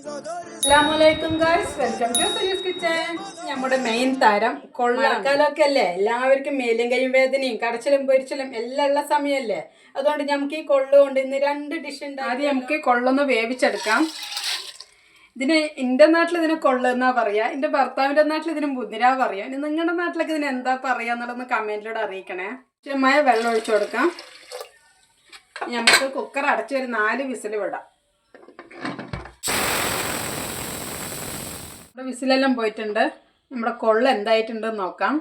അസ്സാമലൈക്കും guys welcome to Salees kitchen നമ്മുടെ main താരം കൊള്ളക്കാലൊക്കെ അല്ലേ എല്ലാവർക്കും മേലും കൈയും വേദനയും കടച്ചിലും പൊരിച്ചിലും എല്ലാം ഉള്ള സമയമല്ലേ? അതുകൊണ്ട് നമുക്ക് ഈ കൊള്ളു കൊണ്ട് ഇന്ന് രണ്ട് ഡിഷ് ഉണ്ട് ആദ്യം നമുക്ക് കൊള്ളൊന്ന് വേവിച്ചെടുക്കാം. ഇതിന് എന്റെ നാട്ടിൽ ഇതിന് കൊള്ളെന്നാ പറയാ? എന്റെ ഭർത്താവിന്റെ നാട്ടിൽ ഇതിന് മുതിര പറയാ? ഇനി നിങ്ങളുടെ നാട്ടിലൊക്കെ ഇതിന് എന്താ പറയാ എന്നുള്ളതൊന്ന് കമന്റിലൂടെ അറിയിക്കണേ. ആവശ്യമായ വെള്ളം ഒഴിച്ചു കൊടുക്കാം. നമുക്ക് കുക്കർ അടച്ചൊരു നാല് വിസിൽ വിടാം. നമ്മുടെ വിസിലെല്ലാം പോയിട്ടുണ്ട്. നമ്മുടെ കൊള്ള എന്തായിട്ടുണ്ടെന്ന് നോക്കാം.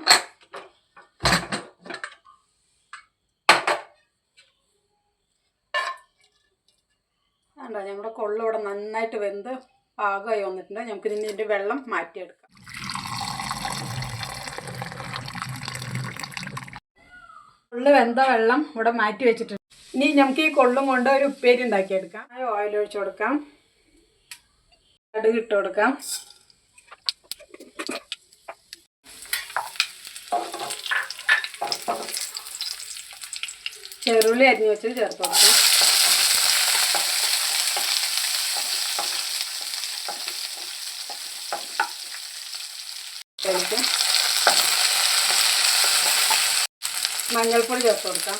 വേണ്ട നമ്മുടെ കൊള്ള ഇവിടെ നന്നായിട്ട് വെന്ത് പാകമായി വന്നിട്ടുണ്ട്. നമുക്ക് ഇതിന്റെ വെള്ളം മാറ്റിയെടുക്കാം. കൊള്ള് വെന്ത വെള്ളം ഇവിടെ മാറ്റി വെച്ചിട്ടുണ്ട്. ഇനി നമുക്ക് ഈ കൊള്ളും കൊണ്ട് ഒരു ഉപ്പേരി ഉണ്ടാക്കിയെടുക്കാം. ഓയിൽ ഒഴിച്ചു കൊടുക്കാം. കടുക് ഇട്ട് കൊടുക്കാം. ചെറുള്ളി അരിഞ്ഞു വെച്ചത് ചേർത്ത്. കൊടുക്കാം മഞ്ഞൾപ്പൊടി ചേർത്ത് കൊടുക്കാം.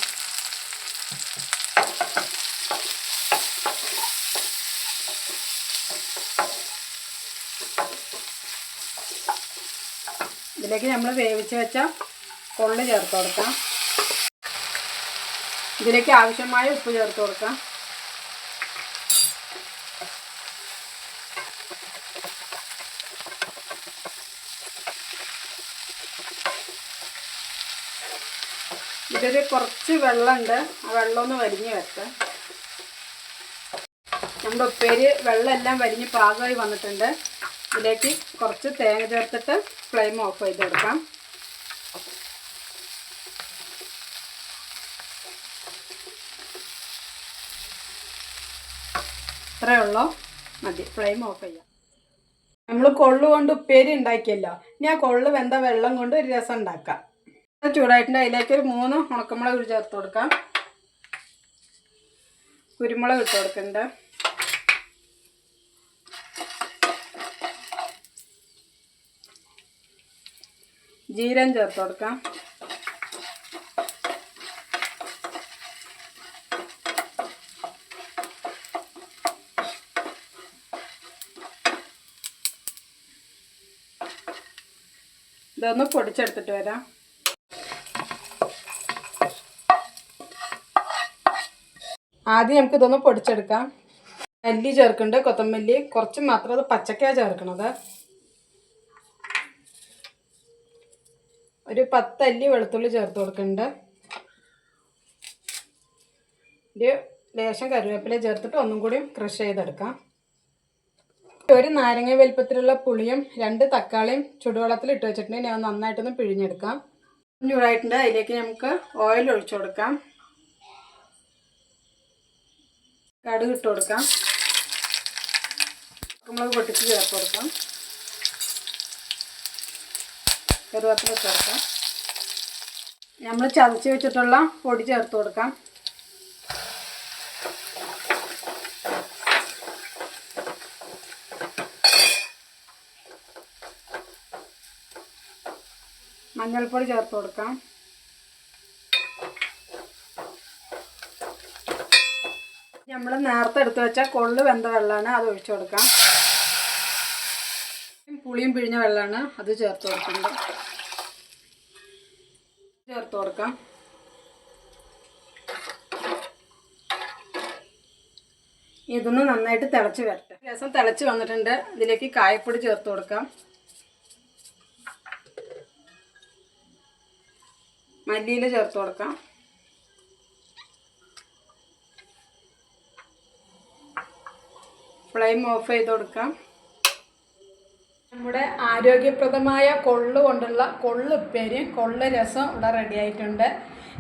ഇതിലേക്ക് നമ്മൾ വേവിച്ച് വെച്ച കൊള്ളി ചേർത്ത് കൊടുക്കാം. ഇതിലേക്ക് ആവശ്യമായ ഉപ്പ് ചേർത്ത് കൊടുക്കാം. ഇതൊരു കുറച്ച് വെള്ളമുണ്ട്. ആ വെള്ളം ഒന്ന് വരിഞ്ഞു വെക്കാം നമ്മുടെ വെള്ളം എല്ലാം വലിഞ്ഞ് പാകമായി വന്നിട്ടുണ്ട്. ഇതിലേക്ക് കുറച്ച് തേങ്ങ ചേർത്തിട്ട് ഫ്ലെയിം ഓഫ് ചെയ്ത് കൊടുക്കാം ഇത്രയേ ഉള്ളൂ മതി ഫ്ലെയിം ഓഫ് ചെയ്യാം. നമ്മൾ കൊള്ളു കൊണ്ട് ഉപ്പേരി ഉണ്ടാക്കിയല്ലോ. ഇനി ആ കൊള്ളു വെന്ത വെള്ളം കൊണ്ട് ഒരു രസം ഉണ്ടാക്കാം. ചൂടായിട്ടുണ്ട്. അതിലേക്ക് ഒരു മൂന്ന് ഉണക്കമുളക് ചേർത്ത് കൊടുക്കാം. കുരുമുളക് ഇട്ട് കൊടുക്കുന്നുണ്ട്. ജീരം ചേർത്ത് കൊടുക്കാം. ഇതൊന്ന് പൊടിച്ചെടുത്തിട്ട് വരാം. ആദ്യം നമുക്ക് ഇതൊന്ന് പൊടിച്ചെടുക്കാം. മല്ലി ചേർക്കുന്നുണ്ട് കൊത്തമല്ലി. കുറച്ച് മാത്രം അത് പച്ചക്കാണ് ചേർക്കണത്. ഒരു പത്തല്ലി വെളുത്തുള്ളി ചേർത്ത് കൊടുക്കുന്നുണ്ട്. ഒരു ലേശം കറിവേപ്പില ചേർത്തിട്ട് ഒന്നും കൂടി ക്രഷ് ചെയ്തെടുക്കാം. ഒരു നാരങ്ങ വലുപ്പത്തിലുള്ള പുളിയും രണ്ട് തക്കാളിയും ചുടുവെള്ളത്തിൽ ഇട്ട് വെച്ചിട്ടുണ്ടെങ്കിൽ ഞാൻ നന്നായിട്ടൊന്ന് പിഴിഞ്ഞെടുക്കാം. ചൂടായിട്ടുണ്ട്. അതിലേക്ക് നമുക്ക് ഓയിൽ ഒഴിച്ചു കൊടുക്കാം. കടുക് ഇട്ട് കൊടുക്കാം. നമ്മൾ പൊട്ടിച്ച് ചേർത്ത് കൊടുക്കാം. കറുവേപ്പില ചേർക്കാം നമ്മൾ ചതച്ച് വെച്ചിട്ടുള്ള പൊടി ചേർത്ത് കൊടുക്കാം. മഞ്ഞൾപ്പൊടി ചേർത്ത് കൊടുക്കാം. നമ്മൾ നേരത്തെ എടുത്ത് വെച്ച കൊള്ളു വെന്ത വെള്ളമാണ് അത് ഒഴിച്ചു കൊടുക്കാം. പുളിയും പിഴിഞ്ഞ വെള്ളമാണ് അത് ചേർത്ത് കൊടുക്കുന്നത്. ചേർത്ത് കൊടുക്കാം. ഇതൊന്ന് നന്നായിട്ട് തിളച്ച് വരട്ടെ. രസം തിളച്ച് വന്നിട്ടുണ്ട്. ഇതിലേക്ക് കായപ്പൊടി ചേർത്ത് കൊടുക്കാം. മല്ലിയില ചേർത്ത് കൊടുക്കാം. ഫ്ലെയിം ഓഫ് ചെയ്ത് കൊടുക്കാം. നമ്മുടെ ആരോഗ്യപ്രദമായ കൊള്ളു കൊണ്ടുള്ള കൊള്ളുപ്പേരിയും കൊള്ളു രസം ഇവിടെ റെഡി ആയിട്ടുണ്ട്.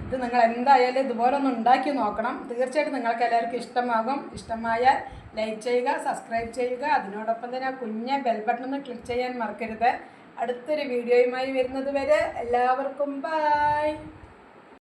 ഇത് നിങ്ങൾ എന്തായാലും ഇതുപോലെ ഒന്ന് ഉണ്ടാക്കി നോക്കണം. തീർച്ചയായിട്ടും നിങ്ങൾക്ക് എല്ലാവർക്കും ഇഷ്ടമാകും. ഇഷ്ടമായാൽ ലൈക്ക് ചെയ്യുക സബ്സ്ക്രൈബ് ചെയ്യുക. അതിനോടൊപ്പം തന്നെ ആ കുഞ്ഞ ബെൽ ബട്ടൺ ഒന്ന് ക്ലിക്ക് ചെയ്യാൻ മറക്കരുത്. അടുത്തൊരു വീഡിയോയുമായി വരുന്നത് വരെ എല്ലാവർക്കും ബൈ